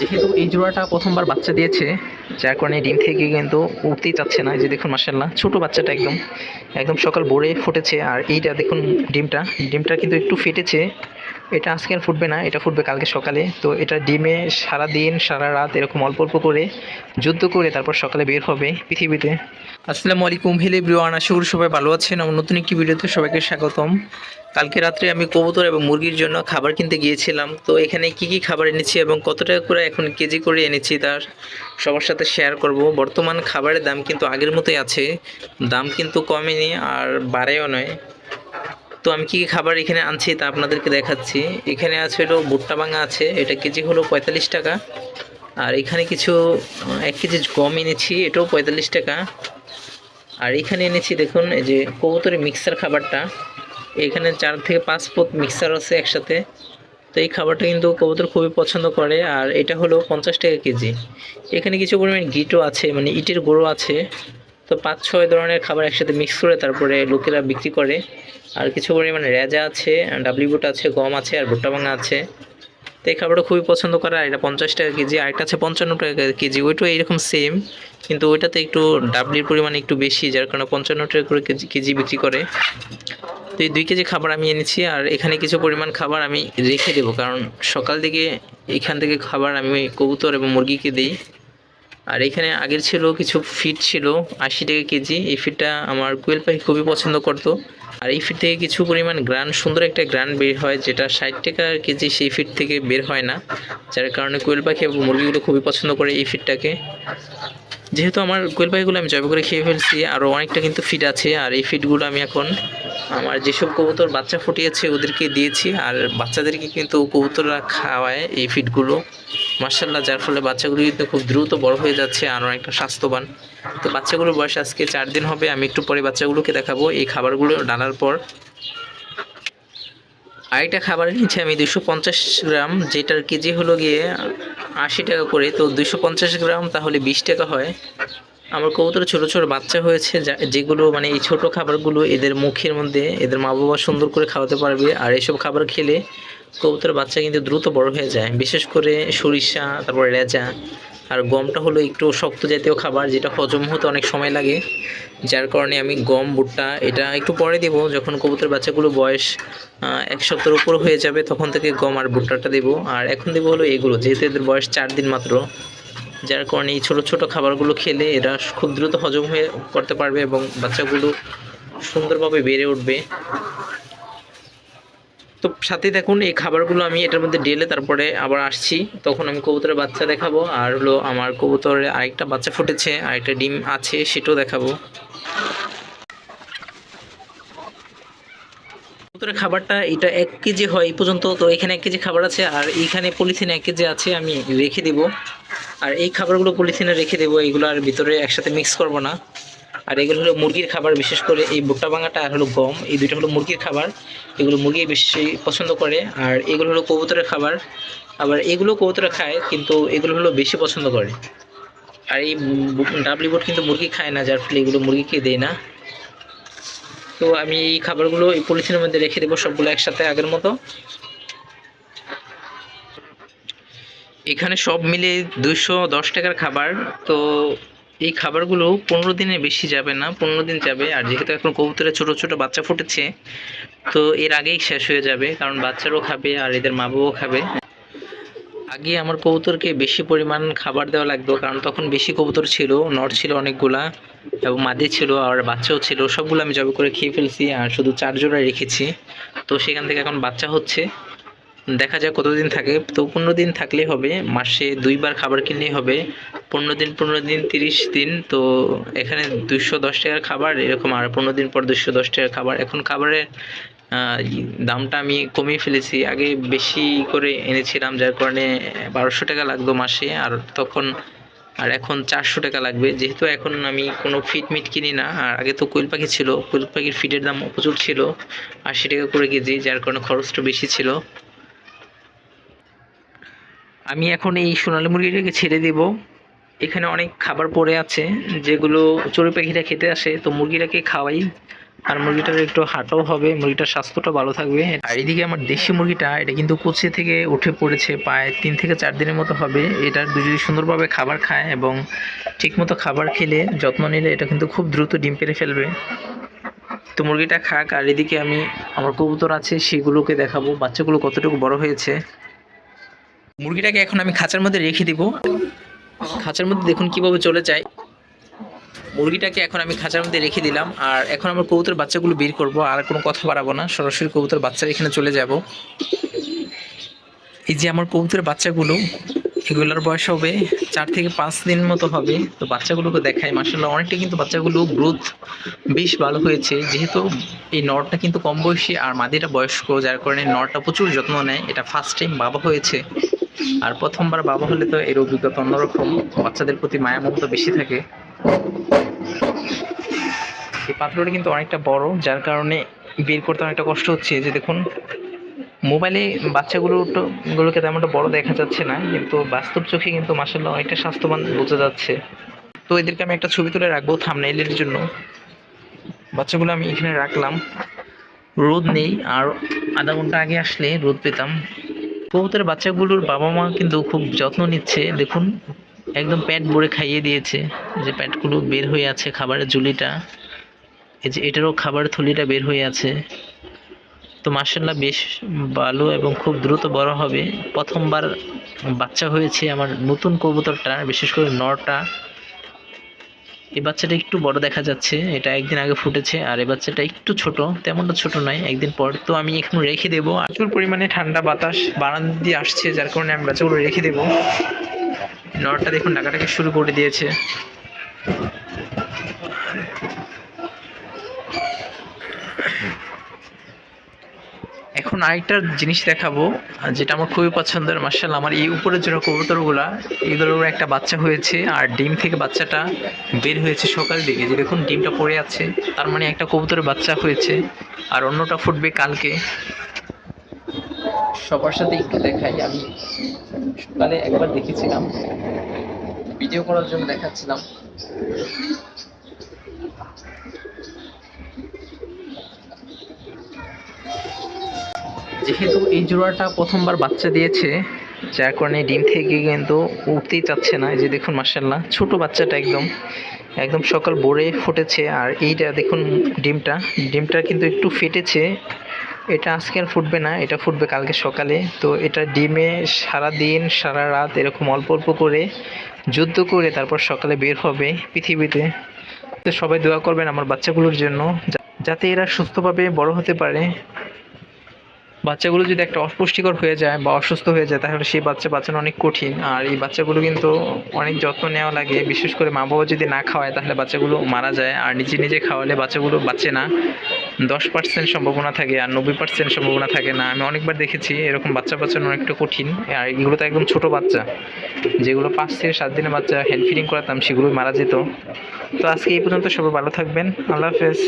যেহেতু এই জোড়াটা প্রথমবার বাচ্চা দিয়েছে, যার কারণে ডিম থেকে কিন্তু উঠতেই চাচ্ছে না। যে দেখুন মার্শাল্লাহ ছোটো বাচ্চাটা একদম একদম সকাল ভোরে ফুটেছে। আর এইটা দেখুন ডিমটা ডিমটা কিন্তু একটু ফেটেছে। এটা আজকে আর ফুটবে না, এটা ফুটবে কালকে সকালে। তো এটা ডিমে সারা দিন সারা রাত এরকম অল্প অল্প করে যুদ্ধ করে তারপর সকালে বের হবে পৃথিবীতে। আসসালামু আলাইকুম হেলে ব্রিওয়ান আশা করি সবাই ভালো আছেন। আমার নতুন একটি ভিডিওতে সবাইকে স্বাগতম। কালকে রাত্রে আমি কবুতর এবং মুরগির জন্য খাবার কিনতে গিয়েছিলাম। তো এখানে কি কি খাবার এনেছি এবং কত টাকা করে এখন কেজি করে এনেছি তার সবার সাথে শেয়ার করব। বর্তমান খাবারের দাম কিন্তু আগের মতোই আছে। দাম কিন্তু কমেনি আর বাড়েও নয়। তো আমি কি কি খাবার এখানে আনছি তা আপনাদেরকে দেখাচ্ছি। এখানে আছে হলো ভুট্টা ভাঙা আছে, এটা কেজি হলো পঁয়তাল্লিশ টাকা। আর এখানে কিছু এক কেজি গম এনেছি, এটাও পঁয়তাল্লিশ টাকা। আর এখানে এনেছি দেখুন, এই যে কবুতরের মিক্সার খাবারটা। এখানে চার থেকে পাঁচ পথ মিক্সার আছে একসাথে। তো এই খাবারটা কিন্তু কবুতর খুবই পছন্দ করে, আর এটা হলো পঞ্চাশ টাকা কেজি। এখানে কিছু পরিমাণ গিটও আছে মানে ইটের গুঁড়ো আছে। তো পাঁচ ছয় ধরনের খাবার একসাথে মিক্স করে তারপরে লোকেরা বিক্রি করে। আর কিছু পরিমাণে রেজা আছে, ডাবলি বুট আছে, গম আছে আর ভুট্টা ভাঙা আছে। তো এই খাবারটা খুবই পছন্দ করা, এটা পঞ্চাশ টাকা কেজি আর একটা আছে পঞ্চান্ন টাকা কেজি, ওইটাও এইরকম সেম কিন্তু ওইটাতে একটু ডাবলির পরিমাণ একটু বেশি, যার কারণে পঞ্চান্ন টাকা করে কেজি কেজি বিক্রি করে। তো এই দুই কেজি খাবার আমি এনেছি আর এখানে কিছু পরিমাণ খাবার আমি রেখে দেবো, কারণ সকাল দিকে এখান থেকে খাবার আমি কবুতর এবং মুরগিকে দিই। আর এখানে আগের ছিল কিছু ফিট ছিল, আশি টাকা কেজি। এই ফিটটা আমার কোয়েল পাখি খুবই পছন্দ করতো। আর এই ফিট থেকে কিছু পরিমাণ গ্রান, সুন্দর একটা গ্রান বের হয় যেটা ষাট টাকা কেজি সেই ফিট থেকে বের হয় না। যার কারণে কোয়েল পাখি এবং মুরগিগুলো খুবই পছন্দ করে এই ফিটটাকে যেহেতু আমার কোয়েল পাখিগুলো আমি জবে করে খেয়ে ফেলছি আরও অনেকটা কিন্তু ফিট আছে। আর এই ফিটগুলো আমি এখন আমার যেসব কবুতর বাচ্চা ফুটিয়েছে ওদেরকে দিয়েছি। আর বাচ্চাদেরকে কিন্তু কবুতররা খাওয়ায় এই ফিটগুলো মার্শাল্লাহ যার ফলে বাচ্চাগুলো কিন্তু খুব দ্রুত বড় হয়ে যাচ্ছে আর অনেকটা স্বাস্থ্যবান। তো বাচ্চাগুলোর বয়স আজকে চার দিন হবে, আমি একটু পরে বাচ্চাগুলোকে দেখাবো। এই খাবারগুলো ডালার পর আরেকটা খাবার নিচ্ছে আমি দুশো পঞ্চাশ গ্রাম, যেটার কেজি হলো গিয়ে আশি টাকা করে। তো দুশো পঞ্চাশ গ্রাম তাহলে বিশ টাকা হয়। আমার কবুতর ছোট ছোট বাচ্চা হয়েছে যেগুলো মানে এই ছোট খাবারগুলো এদের মুখের মধ্যে, এদের মা বাবা সুন্দর করে খাওয়াতে পারবে। আর এসব খাবার খেলে কবুতরের বাচ্চা কিন্তু দ্রুত বড় হয়ে যায়। বিশেষ করে সরিষা, তারপর রেজা, আর গমটা হলো একটু শক্ত জাতীয় খাবার, যেটা হজম হতে অনেক সময় লাগে। যার কারণে আমি গম, ভুট্টা এটা একটু পরে দেবো। যখন কবুতর বাচ্চাগুলো বয়স এক সপ্তাহের উপর হয়ে যাবে, তখন থেকে গম আর ভুট্টাটা দেবো। আর এখন দেবো হলো এগুলো, যেহেতু এদের বয়স চার দিন মাত্র। যার কারণে এই ছোটো ছোটো খাবারগুলো খেলে এরা খুব দ্রুত হজম হয়ে করতে পারবে এবং বাচ্চাগুলো সুন্দরভাবে বেড়ে উঠবে। তো সাথে দেখুন, এই খাবারগুলো আমি এটার মধ্যে ডেলে তারপরে আবার আসছি। তখন আমি কবুতরের বাচ্চা দেখাবো, আর হলো আমার কবুতরের আরেকটা বাচ্চা ফুটেছে, আরেকটা ডিম আছে, সেটাও দেখাবো। কবুতরের খাবারটা এটা এক কেজি হয় এই পর্যন্ত, তো এখানে এক কেজি খাবার আছে, আর এইখানে পলিথিনে এক কেজি আছে, আমি রেখে দেবো। আর এই খাবারগুলো পলিথিনে রেখে দেবো, এইগুলো আর ভিতরে একসাথে মিক্স করব না। আর এগুলো হলো মুরগির খাবার, বিশেষ করে এই ভুট্টা ভাঙাটা আর হলো গম, এই দুইটা হলো মুরগির খাবার। এগুলো মুরগি বেশি পছন্দ করে। আর এগুলো হলো কবুতরের খাবার। আবার এগুলো কবুতরা খায়, কিন্তু এগুলো হলো বেশি পছন্দ করে। আর এই ডাবলি বোট কিন্তু মুরগি খায় না, যার ফলে এগুলো মুরগিকে দেয় না। তো আমি এই খাবারগুলো এই পলিথিনের মধ্যে রেখে দেবো সবগুলো একসাথে আগের মতো। এখানে সব মিলে দুইশো দশ টাকার খাবার। তো এই খাবারগুলো পনেরো দিনে বেশি যাবে না, পনেরো দিন যাবে। আর যেহেতু এখন কবুতরের ছোট ছোট বাচ্চা ফুটেছে, তো এর আগেই শেষ হয়ে যাবে, কারণ বাচ্চারাও খাবে আর এদের মা বাবাও খাবে। আগে আমার কবুতরকে বেশি পরিমাণ খাবার দেওয়া লাগতো, কারণ তখন বেশি কবুতর ছিল, নর ছিল অনেকগুলা, এবং মাদি ছিল আর বাচ্চাও ছিল, সবগুলো আমি জবে করে খেয়ে ফেলছি, আর শুধু চার জোড়া রেখেছি। তো সেখান থেকে এখন বাচ্চা হচ্ছে। দেখা যাক কতদিন থাকে? তো পনেরো দিন থাকলেই হবে। মাসে দুইবার খাবার কিনলেই হবে। পনেরো দিন পনেরো দিন, তিরিশ দিন, তো এখানে দুশো দশ টাকার খাবার এরকম। আর পনেরো দিন পর দুশো দশ টাকার খাবার। এখন খাবারের দামটা আমি কমিয়ে ফেলেছি। আগে বেশি করে এনেছিলাম, যার কারণে বারোশো টাকা লাগতো মাসে। আর তখন, আর এখন চারশো টাকা লাগবে। যেহেতু এখন আমি কোনো ফিট মিট কিনি না। আর আগে তো কোয়েল পাখি ছিল। কোয়েল পাখির ফিটের দাম প্রচুর ছিল। আশি টাকা করে কেজি, যার কারণে খরচটা বেশি ছিল। আমি এখন এই সোনালি মুরগিটাকে ছেড়ে দেব। এখানে অনেক খাবার পড়ে আছে, যেগুলো চড়ুই পাখিরা খেতে আসে। তো মুরগিটাকে খাওয়াই। আর মুরগিটার একটু হাঁটাও হবে। মুরগিটার স্বাস্থ্যটা ভালো থাকবে। আর এদিকে আমার দেশি মুরগিটা, এটা কিন্তু কুচি থেকে উঠে পড়েছে, প্রায় তিন থেকে চার দিনের মতো হবে। এটা যদি সুন্দরভাবে খাবার খায় এবং ঠিকমতো খাবার খেলে যত্ন নিলে এটা কিন্তু খুব দ্রুত ডিম পেড়ে ফেলবে। তো মুরগিটা খাক। আর এদিকে আমি, আমার কবুতর আছে, সেগুলোকে দেখাবো। বাচ্চাগুলো কতটুকু বড় হয়েছে। মুরগিটাকে এখন আমি খাঁচার মধ্যে রেখে দিব। খাঁচার মধ্যে দেখুন কীভাবে চলে যায়। মুরগিটাকে এখন আমি খাঁচার মধ্যে রেখে দিলাম। আর এখন আমার কবুতর বাচ্চাগুলো বের করব। আর কোনো কথা বাড়াবো না। সরাসরি কবুতর বাচ্চার এখানে চলে যাব। এই যে আমার কবুতরের বাচ্চাগুলো, এগুলোর বয়স হবে চার থেকে পাঁচ দিন মতো হবে। তো বাচ্চাগুলোকে দেখাই। মাসাল্লাহ অনেকটা কিন্তু বাচ্চাগুলো গ্রোথ বেশ ভালো হয়েছে। যেহেতু এই নরটা কিন্তু কম বয়সী আর মাদিটা বয়স্ক, যার কারণে নরটা প্রচুর যত্ন নেয়। এটা ফার্স্ট টাইম বাবা হয়েছে। আর প্রথমবার বাবা হলে তো এর অভিজ্ঞতা অন্যরকম বাচ্চাদের প্রতি মায়া মমতা বেশি থাকে। এই পাথরটা কিন্তু অনেকটা বড়, যার কারণে বের করতে অনেকটা কষ্ট হচ্ছে। যে দেখুন, মোবাইলে বাচ্চাগুলো গুলোকে তেমনটা বড় দেখা যাচ্ছে না, কিন্তু বাস্তব চোখে কিন্তু মাসাল্লাহ অনেকটা স্বাস্থ্যবান বোঝা যাচ্ছে। তো এদেরকে আমি একটা ছবি তুলে রাখব থামনেইলের জন্য। বাচ্চাগুলো আমি এখানে রাখলাম। রোদ নেই, আর আধা ঘণ্টা আগে আসলে রোদ পেতাম। কবুতরের বাচ্চাগুলোর বাবা মা কিন্তু খুব যত্ন নিচ্ছে। দেখুন, একদম প্যাট ভরে খাইয়ে দিয়েছে। যে প্যাটগুলো বের হয়ে আছে খাবারের ঝুলিটা। এই যে এটারও খাবারের থলিটা বের হয়ে আছে। তো মার্শাল্লাহ বেশ ভালো এবং খুব দ্রুত বড় হবে। প্রথমবার বাচ্চা হয়েছে আমার নতুন কবুতরটা, বিশেষ করে নরটা এই বাচ্চাটা একটু বড় দেখা যাচ্ছে, এটা একদিন আগে ফুটেছে, আর এই বাচ্চাটা একটু ছোট, তেমনটা ছোট নয়, একদিন পর তো আমি এখন রেখে দেবো। প্রচুর পরিমাণে ঠান্ডা বাতাস বারান্দা দিয়ে আসছে, যার কারণে আমি বাচ্চাগুলো রেখে দেবো। নরটা দেখুন, ডাকাটাকে শুরু করে দিয়েছে। এখন আরেকটা জিনিস দেখাবো, যেটা আমার খুবই পছন্দের। মার্শাল আমার এই উপরের জন্য কবুতরগুলা, এগুলোর একটা বাচ্চা হয়েছে, আর ডিম থেকে বাচ্চাটা বের হয়েছে সকাল দিকে। যে দেখুন, ডিমটা পড়ে আছে, তার মানে একটা কবুতরের বাচ্চা হয়েছে, আর অন্যটা ফুটবে কালকে। সবার সাথে একটু দেখাই, আমি সকালে একবার দেখেছিলাম, ভিডিও করার জন্য দেখাচ্ছিলাম। যেহেতু এই জোড়াটা প্রথমবার বাচ্চা দিয়েছে, যার কারণে ডিম থেকে কিন্তু উঠতেই চাচ্ছে না। এই যে দেখুন মার্শাল্লাহ ছোট বাচ্চাটা একদম একদম সকাল ভোরে ফুটেছে। আর এইটা দেখুন ডিমটা ডিমটা কিন্তু একটু ফেটেছে। এটা আজকে আর ফুটবে না, এটা ফুটবে কালকে সকালে। তো এটা ডিমে সারা দিন সারা রাত এরকম অল্প অল্প করে যুদ্ধ করে তারপর সকালে বের হবে পৃথিবীতে। তো সবাই দোয়া করবেন আমার বাচ্চাগুলোর জন্য যাতে এরা সুস্থভাবে বড় হতে পারে। বাচ্চাগুলো যদি একটা অপুষ্টিকর হয়ে যায় বা অসুস্থ হয়ে যায়, তাহলে সেই বাচ্চা বাঁচানো অনেক কঠিন। আর এই বাচ্চাগুলো কিন্তু অনেক যত্ন নেওয়া লাগে। বিশেষ করে মা বাবা যদি না খাওয়ায়, তাহলে বাচ্চাগুলো মারা যায়। আর নিজে নিজে খাওয়ালে বাচ্চাগুলো বাঁচে না। দশ পার্সেন্ট সম্ভাবনা থাকে আর নব্বই পার্সেন্ট সম্ভাবনা থাকে না। আমি অনেকবার দেখেছি এরকম বাচ্চা বাঁচানো অনেকটা কঠিন। আর এগুলো তো একদম ছোটো বাচ্চা। যেগুলো পাঁচ থেকে সাত দিনের বাচ্চা হ্যান্ড ফিডিং করাতাম সেগুলো মারা যেত। তো আজকে এই পর্যন্ত সবাই ভালো থাকবেন। আল্লাহ হাফেজ।